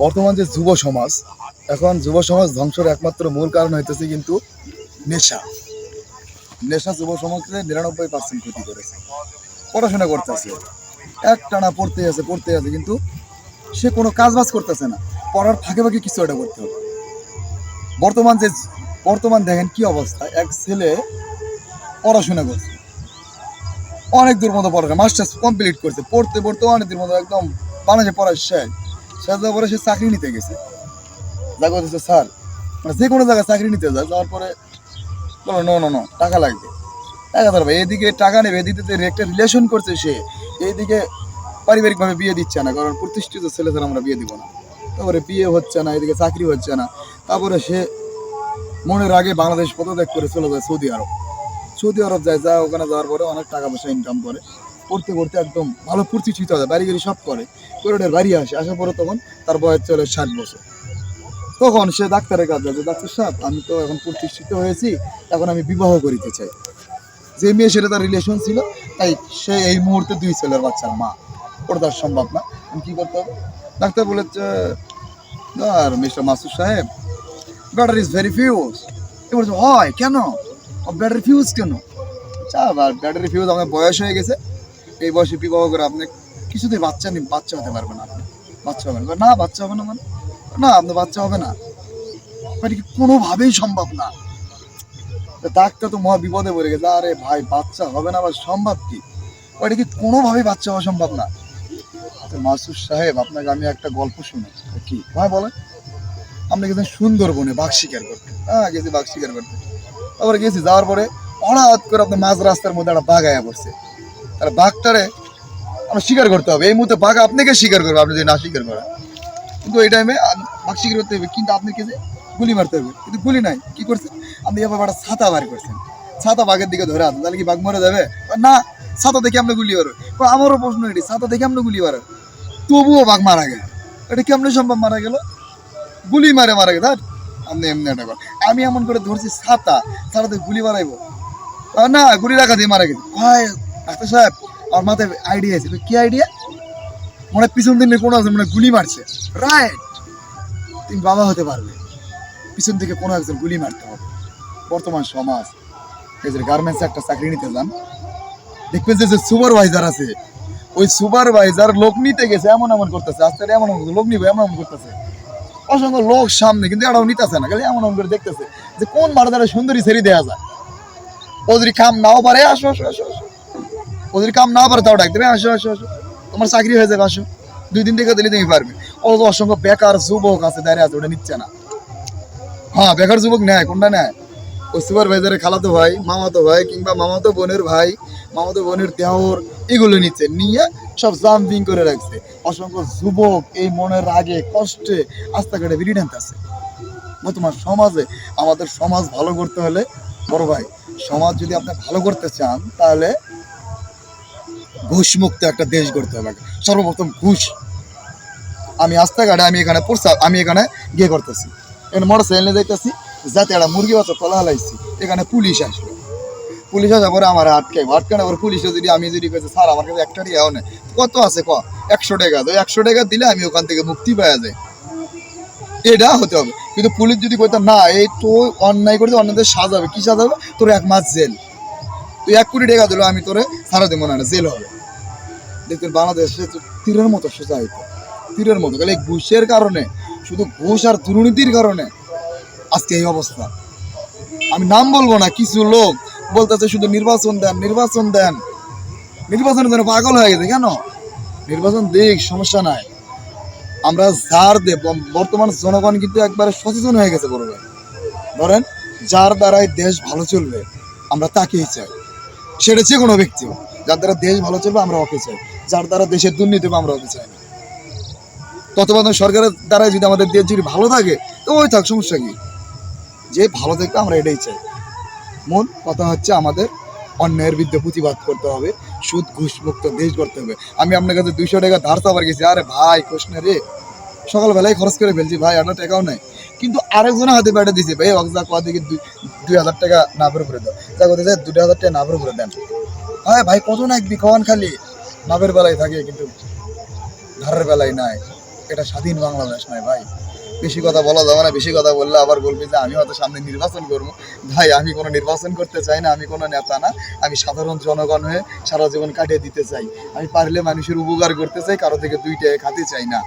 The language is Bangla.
বর্তমান যে যুব সমাজ, এখন যুব সমাজ ধ্বংসের একমাত্র মূল কারণ হইতেছে কিন্তু নেশা। নেশা যুব সমাজকে নিরানব্বই পার্সেন্ট ক্ষতি করেছে। পড়াশোনা করতেছে। একটানা পড়তে আছে পড়তে আছে, কিন্তু সে কোনো কাজ বাজ করতেছে না। পড়ার ফাঁকে ফাঁকে কিছু একটা করতে হবে। বর্তমান যে, বর্তমান দেখেন কি অবস্থা। এক ছেলে পড়াশোনা করছে। অনেক দূর মতো পড়াশোনা, মাস্টার্স কমপ্লিট করছে। পড়তে পড়তে অনেক দূর মতো একদম বাংলাদেশে পড়া শেষ। দেওয়ার পরে সে চাকরি নিতে গেছে। যা করতেছে স্যার মানে যে কোনো জায়গায় চাকরি নিতে যায়, যাওয়ার পরে বলো, নো নো নো, টাকা লাগবে। টাকা ধরবে এদিকে টাকা নেবে, এদিকে একটা রিলেশন করছে সে এইদিকে পারিবারিকভাবে বিয়ে দিচ্ছে না, কারণ প্রতিষ্ঠিত ছেলে ছাড়া আমরা বিয়ে দিব না। তারপরে বিয়ে হচ্ছে না, এদিকে চাকরি হচ্ছে না। তারপরে সে মনের আগে বাংলাদেশ পদত্যাগ করে চলে যায় সৌদি আরব। সৌদি আরব যায় যা ওখানে যাওয়ার পরে অনেক টাকা পয়সা ইনকাম করে। করতে করতে একদম ভালো প্রতিষ্ঠিত হয় বাড়ি গাড়ি সব করে। করে বাড়ি আসে, আসার পরে তখন তার বয়স চলে ষাট বছর। তখন সে ডাক্তারের কাছে যাচ্ছে ডাক্তার সাহেব, আমি তো এখন প্রতিষ্ঠিত হয়েছি, এখন আমি বিবাহ করিতে চাই। যে মেয়ে, সেটা তার রিলেশন ছিল, তাই সে এই মুহূর্তে দুই ছেলের বাচ্চার মা। তার সম্ভব না। আমি কি করতে হবে? ডাক্তার বলেছে আর মিস্টার মাসুদ সাহেব, ব্যাটার ইজ ভেরি ফিউজ। এ বলছে, হয়? কেন? ব্যাটারি ফিউজ কেন? চা ব্যাটারি ফিউজ আমার বয়স হয়ে গেছে। এই বয়সে বিবাহ করে আপনি কিছুতেই বাচ্চা নি বাচ্চা হতে পারবেন না বাচ্চা হবে না, বাচ্চা হবে না মানে? না, আপনার বাচ্চা হবে না। এটা কি কোনোভাবেই সম্ভব না? ডাক্তার তো মহা বিপদে পড়ে গেছে। আরে ভাই, বাচ্চা হবে না আবার সম্ভব কি? ওইটা কি কোনোভাবেই বাচ্চা হওয়া সম্ভব না? তো মাসুদ সাহেব, আপনাকে আমি একটা গল্প শুনি। কি? ভাই, বলেন। আমরা গেছেন সুন্দরবনে বাঘ শিকার করতে। হ্যাঁ গেছি বাঘ শিকার করতে। তারপরে গেছি, যাওয়ার পরে হঠাৎ করে আপনার মাঝ রাস্তার মধ্যে একটা বাঘ আয়া পড়ছে। তাহলে বাঘটারে আমরা শিকার করতে হবে। এই মুহূর্তে বাঘ আপনাকে শিকার করবে, আপনি যদি না শিকার করেন। কিন্তু এই টাইমে বাঘ শিকার করতে হবে, কিন্তু আপনাকে যে গুলি মারতে হবে। কিন্তু গুলি নাই, কি করছেন? আপনি এবার একটা ছাতা বার করছেন। ছাতা বাঘের দিকে ধরে আসেন তাহলে কি বাঘ মরে যাবে? না, ছাতা দেখে আমরা গুলি মারো আমারও প্রশ্ন এটি, ছাতা দেখে আমরা গুলি মারো তবুও বাঘ মারা গেল। এটা কেমন সম্ভব মারা গেল? গুলি মারে মারা গেল আপনি এমনি একটা কর আমি এমন করে ধরছি ছাতা, ছাতাতে গুলি মারাইবো। না, গুলি রাখা দিয়ে মারা গেছে। হয় ডাক্তার সাহেব, আমার মাথায় আইডিয়া আছে। কি আইডিয়া মনে পিছন দিনে কোনো আছে মানে গুলি মারছে। রাইট তুমি বাবা হতে পারবে। পিছন থেকে কোনো একজন গুলি মারতে হবে। বর্তমান সমাজ, এই যে গার্মেন্টসে একটা চাকরি নিতে যান, দেখবেন যে সুপারভাইজার আছে, ওই সুপারভাইজার লোক নিতে গেছে, এমন এমন করতেছে, আস্তে এমন এমন লোক নিবে, এমন এমন করতেছে। অসংখ্য লোক সামনে, কিন্তু এটাও নিতেছে না, খালি এমন এমন করে দেখতেছে যে কোন মারাদারে সুন্দরী ছেড়ে দেওয়া যায়। ও যদি কাম নাও পারে, আসো আসো আসো আসো। ও যদি কাম না পারে তাও ডাক দেবে আসো আসো আসো। তোমার চাকরি হয়ে যাবে, আসো। দুই দিন থেকে দিলে তুমি পারবে। ও তো অসংখ্য বেকার যুবক আছে, দাঁড়িয়ে আছে, ওটা নিচ্ছে না। হ্যাঁ বেকার যুবক নেয়, কোনটা নেয়? ও সুপারভাইজারের খালাতো ভাই, মামাতো ভাই, কিংবা মামাতো বোনের ভাই, মামাতো বোনের দেওর, এগুলো নিচ্ছে। নিয়ে সব জাম্পিং করে রাখছে। অসংখ্য যুবক, এই মনের রাগে, কষ্টে, রাস্তাঘাটে বিড়ি টানতেছে। বর্তমান সমাজে, আমাদের সমাজ ভালো করতে হলে, বড় ভাই, সমাজ যদি আপনি ভালো করতে চান, তাহলে ঘুষমুক্ত একটা দেশ গড়তে হবে সর্বপ্রথম ঘুষ। আমি রাস্তাঘাটে, আমি এখানে পড়ছা, আমি এখানে গিয়ে করতেছি। এখানে মোটর সাইকেলে যাইতেছি, যাতে একটা মুরগি বাচ্চা কলা হালাইছি। এখানে পুলিশ আসবে। পুলিশ আসার পরে আমার আটকাই আটকানোর পরে পুলিশে যদি আমি যদি কেছে স্যার, আমার কাছে একটা টাকাও নেই। কত আছে ক? একশো টাকা। তো একশো টাকা দিলে আমি ওখান থেকে মুক্তি পাওয়া যায়। এটা হতে হবে। কিন্তু পুলিশ যদি কইতো, না, এই তো অন্যায় করতে অন্যদের সাজাবে কী সাজাবে তোর এক মাস জেল। তুই এক কোটি টাকা দিলো, আমি তোরে সারা দেবো না, জেল হবে। দেখতেন বাংলাদেশে তীরের মতো সোজা হইতো। তীরের মতো। খালি ঘুষের কারণে, শুধু ঘুষ আর দুর্নীতির কারণে আজকে এই অবস্থা। আমি নাম বলব না, কিছু লোক বলতেছে শুধু নির্বাচন দেন নির্বাচন দেন। নির্বাচনের জন্য পাগল হয়ে গেছে কেন? নির্বাচন দিক, সমস্যা নাই। আমরা যার দেব বর্তমান জনগণ কিন্তু একবারে সচেতন হয়ে গেছে ভাই। ধরেন, যার দ্বারাই দেশ ভালো চলবে, আমরা তাকেই চাই। সেটা যে কোনো ব্যক্তি। যার দ্বারা দেশ ভালো চলবে, আমরা ওকে চাই। যার দ্বারা দেশের দুর্নীতি হবে, আমরা ওকে চাই না। তত্ত্বাবধান সরকারের দ্বারা যদি আমাদের দেশ যদি ভালো থাকে, তো ওই থাক, সমস্যা কি? যে ভালো থাকবে, আমরা এটাই চাই। মূল কথা হচ্ছে আমাদের অন্যায়ের বিরুদ্ধে প্রতিবাদ করতে হবে, সুদ, ঘুষ মুক্ত দেশ করতে হবে। আমি আপনার কাছে দুইশো টাকা ধার চাবার গেছি, আরে ভাই কোশনে রে। সকালবেলায় খরচ করে ফেলছি, ভাই একটা টাকাও নাই। কিন্তু আরেকজনের হাতে ব্যাটা দিছে ভাই কোয়া থেকে দুই দুই হাজার টাকা না ভরে করে দাও। যা করতে চাই দুই হাজার টাকা না ভরে করে দেন। হ্যাঁ ভাই, কত নাকবি খাওয়ান খালি? নাভের বেলায় থাকে কিন্তু ধারের বেলায় নাই। এটা স্বাধীন বাংলাদেশ নয় ভাই। বেশি কথা বলা যাবে না, বেশি কথা বললে আবার বলবি যে, আমি হয়তো সামনে নির্বাচন করব। ভাই, আমি কোনো নির্বাচন করতে চাই না, আমি কোনো নেতা না। আমি সাধারণ জনগণ হয়ে সারা জীবন কাটিয়ে দিতে চাই। আমি পারলে মানুষের উপকার করতে চাই, কারও থেকে দুইটা খাতে চাই না।